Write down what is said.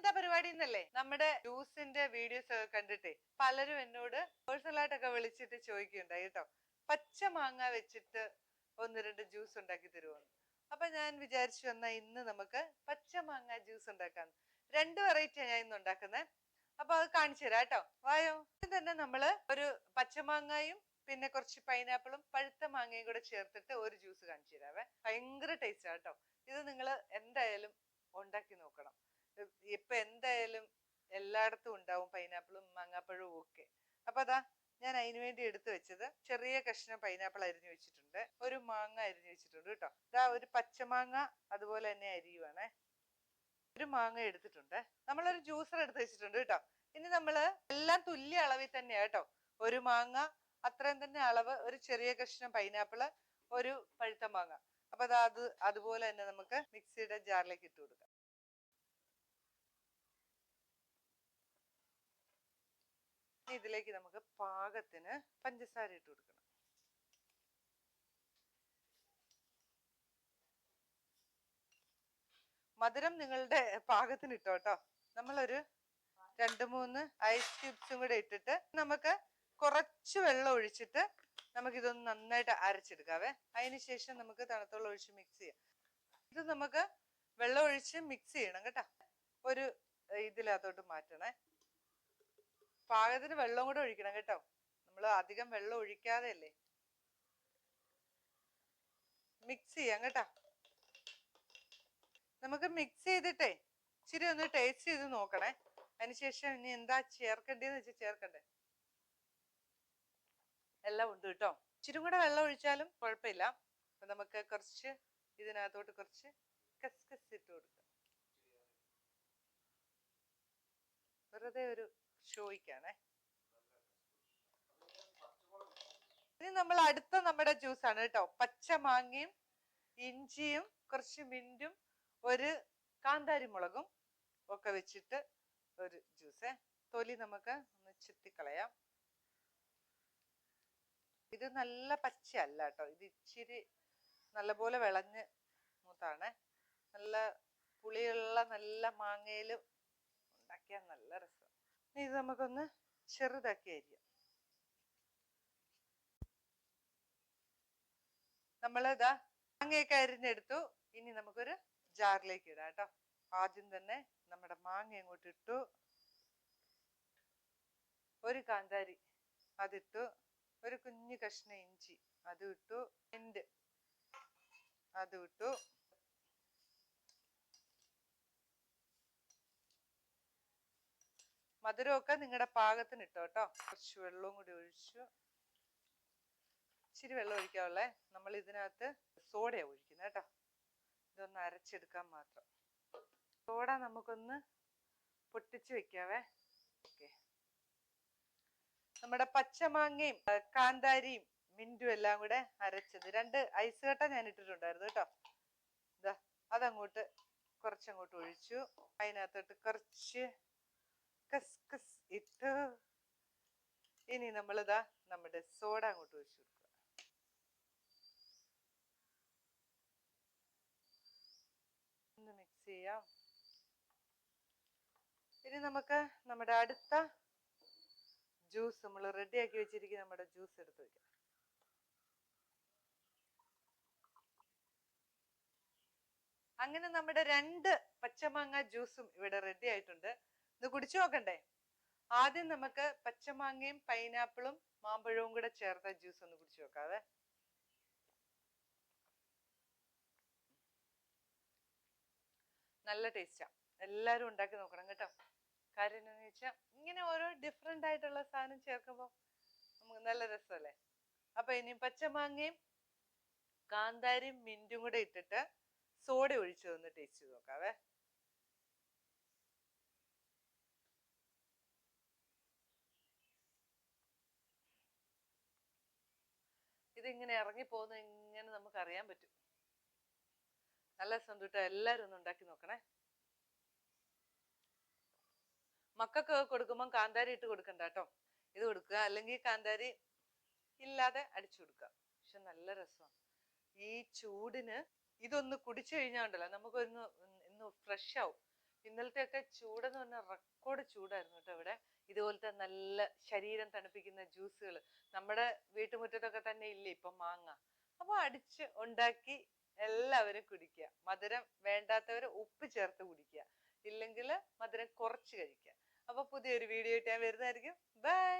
എന്താ പരിപാടി എന്നല്ലേ നമ്മുടെ ജ്യൂസിന്റെ വീഡിയോസ് ഒക്കെ കണ്ടിട്ടേ പലരും എന്നോട് പേഴ്സണൽ ആയിട്ടൊക്കെ വിളിച്ചിട്ട് ചോദിക്കുന്നുണ്ടായി കേട്ടോ. പച്ച മാങ്ങ വെച്ചിട്ട് ഒന്ന് രണ്ട് ജ്യൂസ് ഉണ്ടാക്കി തരുമോ അപ്പൊ ഞാൻ വിചാരിച്ചു എന്നാ ഇന്ന് നമുക്ക് പച്ച മാങ്ങ ജ്യൂസ് ഉണ്ടാക്കാം രണ്ട് വെറൈറ്റിയാണ് ഞാൻ ഇന്ന് ഉണ്ടാക്കുന്നത് അപ്പൊ അത് കാണിച്ചു തരാം കേട്ടോ. വായോ. ഇത് തന്നെ നമ്മൾ ഒരു പച്ചമാങ്ങയും പിന്നെ കുറച്ച് പൈനാപ്പിളും പഴുത്ത മാങ്ങയും കൂടെ ചേർത്തിട്ട് ഒരു ജ്യൂസ് കാണിച്ചു തരാവേ. ഭയങ്കര ടേസ്റ്റ് കേട്ടോ. ഇത് നിങ്ങൾ എന്തായാലും ഉണ്ടാക്കി നോക്കണം. ഇപ്പൊ എന്തായാലും എല്ലായിടത്തും ഉണ്ടാവും പൈനാപ്പിളും മാങ്ങാപ്പഴവും ഒക്കെ. അപ്പൊ അതാ ഞാൻ അതിനു വേണ്ടി എടുത്തു വെച്ചത്. ചെറിയ കഷ്ണം പൈനാപ്പിൾ അരിഞ്ഞു വെച്ചിട്ടുണ്ട്. ഒരു മാങ്ങ അരിഞ്ഞു വെച്ചിട്ടുണ്ട് കേട്ടോ. ഇതാ ഒരു പച്ചമാങ്ങ അതുപോലെ തന്നെ അരിയുവാണേ. ഒരു മാങ്ങ എടുത്തിട്ടുണ്ട്. നമ്മളൊരു ജ്യൂസർ എടുത്ത് വെച്ചിട്ടുണ്ട് കേട്ടോ. ഇനി നമ്മൾ എല്ലാം തുല്യ അളവിൽ തന്നെയാ കേട്ടോ. ഒരു മാങ്ങ അത്രയും തന്നെ അളവ് ഒരു ചെറിയ കഷ്ണം പൈനാപ്പിൾ ഒരു പഴുത്ത മാങ്ങ. അപ്പൊ അത് അതുപോലെ തന്നെ നമുക്ക് മിക്സിയുടെ ജാറിലേക്ക് ഇട്ട് കൊടുക്കാം. ഇനി ഇതിലേക്ക് നമുക്ക് പാകത്തിന് പഞ്ചസാര ഇട്ട് കൊടുക്കണം. മധുരം നിങ്ങളുടെ പാകത്തിന് ഇട്ടോ കേട്ടോ നമ്മളൊരു രണ്ട് മൂന്ന് ഐസ് ക്യൂബ്സും കൂടെ ഇട്ടിട്ട് നമുക്ക് കുറച്ച് വെള്ളം ഒഴിച്ചിട്ട് നമുക്ക് ഇതൊന്ന് നന്നായിട്ട് അരച്ചെടുക്കാവേ. ശേഷം നമുക്ക് തണുത്തുള്ള ഒഴിച്ച് മിക്സ് ചെയ്യാം. ഇത് നമുക്ക് വെള്ളം ഒഴിച്ച് മിക്സ് ചെയ്യണം കേട്ടോ. ഒരു ഇതിലകത്തോട്ട് മാറ്റണേ. പാകത്തിന് വെള്ളം കൂടെ ഒഴിക്കണം കേട്ടോ. നമ്മൾ അധികം വെള്ളം ഒഴിക്കാതെ അല്ലേ മിക്സ് ചെയ്യാം കേട്ടോ. നമുക്ക് മിക്സ് ചെയ്തിട്ടേ ഇച്ചിരി ഒന്ന് ടേസ്റ്റ് ചെയ്ത് നോക്കണേ. അതിനുശേഷം ഇനി എന്താ ചേർക്കേണ്ടതെന്ന് വെച്ചാൽ ചേർക്കണ്ടേ? എല്ലാം ഉണ്ട് കേട്ടോ. ഇച്ചിരി കൂടെ വെള്ളം ഒഴിച്ചാലും കുഴപ്പമില്ല. അപ്പൊ നമുക്ക് കുറച്ച് ഇതിനകത്തോട്ട് കുറച്ച് കസ്കസ് ഇട്ട് കൊടുക്കാം. വെറുതെ ഒരു ഷോയ്ക്കാണേ ഇനി നമ്മൾ അടുത്ത നമ്മുടെ ജ്യൂസ് ആണ് കേട്ടോ. പച്ച മാങ്ങയും ഇഞ്ചിയും കുറച്ച് മിന്റും ഒരു കാന്താരി മുളകും ഒക്കെ വെച്ചിട്ട് ഒരു ജ്യൂസ് തൊലി നമുക്ക് ഒന്ന് ചെത്തിക്കളയാം. ഇത് നല്ല പച്ചയല്ല കേട്ടോ. ഇത് ഇച്ചിരി നല്ലപോലെ വിളഞ്ഞ് മൂത്താണ്. നല്ല പുളിയുള്ള നല്ല മാങ്ങയിൽ ഉണ്ടാക്കിയാൽ നല്ല രസം. ഇത് നമുക്കൊന്ന് ചെറുതാക്കി അരിയാം നമ്മളിതാ മാങ്ങയൊക്കെ അരിഞ്ഞെടുത്തു. ഇനി നമുക്കൊരു ജാറിലേക്ക് ഇടാം കേട്ടോ. ആദ്യം തന്നെ നമ്മുടെ മാങ്ങ അങ്ങോട്ട് ഇട്ടു. ഒരു കാന്താരി അതിട്ടു. ഒരു കുഞ്ഞു കഷ്ണ ഇഞ്ചി അതും ഇട്ടു. എന്റെ അതും ഇട്ടു. മധുരമൊക്കെ നിങ്ങളുടെ പാകത്തിന് ഇട്ടോ കേട്ടോ കുറച്ച് വെള്ളവും കൂടി ഒഴിച്ചു. ഇച്ചിരി വെള്ളം ഒഴിക്കാവുള്ളേ നമ്മൾ ഇതിനകത്ത് സോഡയാണ് ഒഴിക്കുന്നത് കേട്ടോ. ഇതൊന്ന് അരച്ചെടുക്കാൻ മാത്രം. സോഡ നമുക്കൊന്ന് പൊട്ടിച്ച് വെക്കാവേ. ഓക്കെ. നമ്മുടെ പച്ചമാങ്ങയും കാന്താരിയും മിന്റും എല്ലാം കൂടെ അരച്ചത്. രണ്ട് ഐസ് കട്ട ഞാൻ ഇട്ടിട്ടുണ്ടായിരുന്നു കേട്ടോ. ഇതാ അതങ്ങോട്ട് കുറച്ചങ്ങോട്ട് ഒഴിച്ചു. അതിനകത്തോട്ട് കുറച്ച് കസ്കസ് ഇട്ട് ഇനി നമ്മളിതാ നമ്മുടെ സോഡ അങ്ങോട്ട് ഒഴിച്ചു കൊടുക്കുക. ഒന്ന് മിക്സ് ചെയ്യാം. ഇനി നമുക്ക് നമ്മുടെ അടുത്ത ജ്യൂസ് നമ്മൾ റെഡിയാക്കി വെച്ചിരിക്കുന്ന നമ്മുടെ ജ്യൂസ് എടുത്ത് വെക്കാം. അങ്ങനെ നമ്മുടെ രണ്ട് പച്ചമാങ്ങ ജ്യൂസും ഇവിടെ റെഡി ആയിട്ടുണ്ട്. ഇത് കുടിച്ചു നോക്കണ്ടേ? ആദ്യം നമുക്ക് പച്ചമാങ്ങയും പൈനാപ്പിളും മാമ്പഴവും കൂടെ ചേർത്ത ജ്യൂസ് ഒന്ന് കുടിച്ചു നോക്കാവേ. നല്ല ടേസ്റ്റാ. എല്ലാരും ഉണ്ടാക്കി നോക്കണം കേട്ടോ. കാര്യം എന്താണെന്ന് വെച്ചാൽ ഇങ്ങനെ ഓരോ ഡിഫറെന്റ് ആയിട്ടുള്ള സാധനം ചേർക്കുമ്പോൾ നമുക്ക് നല്ല രസമല്ലേ അപ്പൊ ഇനി പച്ചമാങ്ങയും കാന്താരിയും മിന്റും കൂടെ ഇട്ടിട്ട് സോഡ ഒഴിച്ചു ഒന്ന് ടേസ്റ്റ് ചെയ്ത് നോക്കാവേ. ഇതിങ്ങനെ ഇറങ്ങി പോകുന്ന ഇങ്ങനെ നമുക്ക് അറിയാൻ പറ്റും? നല്ല സന്തോഷം. എല്ലാവരും ഒന്ന് ഉണ്ടാക്കി നോക്കണേ. മക്കൾക്ക് കൊടുക്കുമ്പോൾ കാന്താരി ഇട്ട് കൊടുക്കണ്ട കേട്ടോ. ഇത് കൊടുക്കുക. അല്ലെങ്കിൽ കാന്താരി ഇല്ലാതെ അടിച്ചു കൊടുക്കുക. പക്ഷെ നല്ല രസമാണ്. ഈ ചൂടിന് ഇതൊന്ന് കുടിച്ചു കഴിഞ്ഞാൽ ഉണ്ടല്ലോ. നമുക്കൊന്ന് ഒന്ന് ഫ്രഷ് ആവും. ഇന്നലത്തെ ഒക്കെ ചൂടെന്ന് പറഞ്ഞാൽ റെക്കോർഡ് ചൂടായിരുന്നു കേട്ടോ ഇവിടെ. ഇതുപോലത്തെ നല്ല ശരീരം തണുപ്പിക്കുന്ന ജ്യൂസുകൾ നമ്മുടെ വീട്ടുമുറ്റത്തൊക്കെ തന്നെ ഇല്ലേ ഇപ്പം മാങ്ങ. അപ്പൊ അടിച്ച് ഉണ്ടാക്കി എല്ലാവരും കുടിക്കുക. മധുരം വേണ്ടാത്തവർ ഉപ്പ് ചേർത്ത് കുടിക്കുക. ഇല്ലെങ്കിൽ മധുരം കുറച്ച് കഴിക്കുക. അപ്പൊ പുതിയൊരു വീഡിയോ ഇട്ട് ഞാൻ വരുന്നതായിരിക്കും. ബൈ!